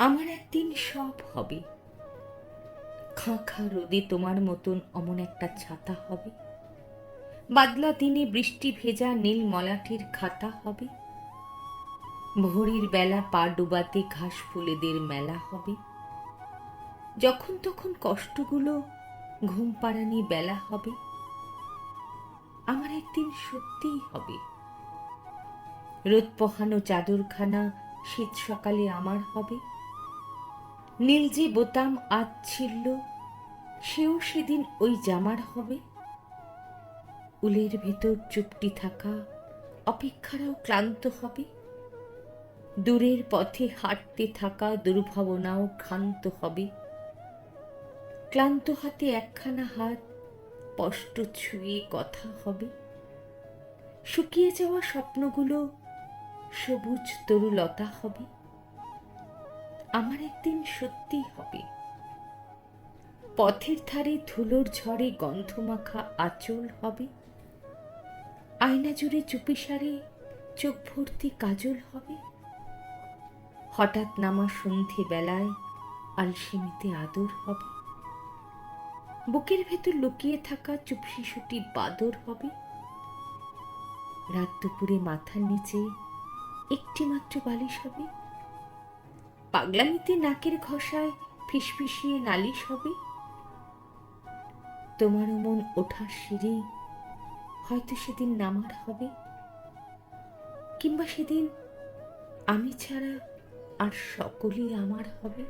একদিন সব হবে। খাঁ খাঁ রোদে তোমার মতন অমন একটা ছাতা হবে। বাদলা দিনে বৃষ্টি ভেজা নীল মলাটির খাতা হবে। ভোরের বেলা পা ডুবাতে ঘাস ফুলেদের মেলা হবে। যখন তখন কষ্টগুলো ঘুম পাড়ানি বেলা হবে। আমার একদিন সত্যিই হবে। রোদ পোহানো চাদরখানা শীত সকালে আমার হবে। নীল যে বোতাম আজ ছিল সেও সেদিন ওই জামার হবে। উলের ভেতর চুপটি থাকা, অপেক্ষারাও ক্লান্ত হবে। দূরের পথে হাঁটতে থাকা দুর্ভাবনাও ক্ষান্ত হবে। ক্লান্ত হাতে একখানা হাত, স্পষ্ট ছুঁয়ে কথা হবে। শুকিয়ে যাওয়া স্বপ্নগুলো সবুজ তরুলতা হবে। আমার একদিন সত্যি হবে। পথের ধারে ধুলোর ঝড়ে গন্ধমাখা আঁচল হবে। আয়না জুড়ে চুপিসারে চোখ ভর্তি কাজল হবে। হঠাৎ নামা সন্ধে বেলায় আলসেমিতে আদর হবে। বুকের ভেতর লুকিয়ে থাকা চুপ শিশুটি বাদর হবে। রাত দুপুরে মাথার নিচে একটি মাত্র বালিশ হবে। পাগলামিতে নাকের ঘষায় ফিসফিসিয়ে নালিশ হবে? তোমার মন ওঠা সিঁড়ি, হয়তো সেদিন নামার হবে। কিংবা সেদিন আমি ছাড়া আর সকলেই আমার হবে?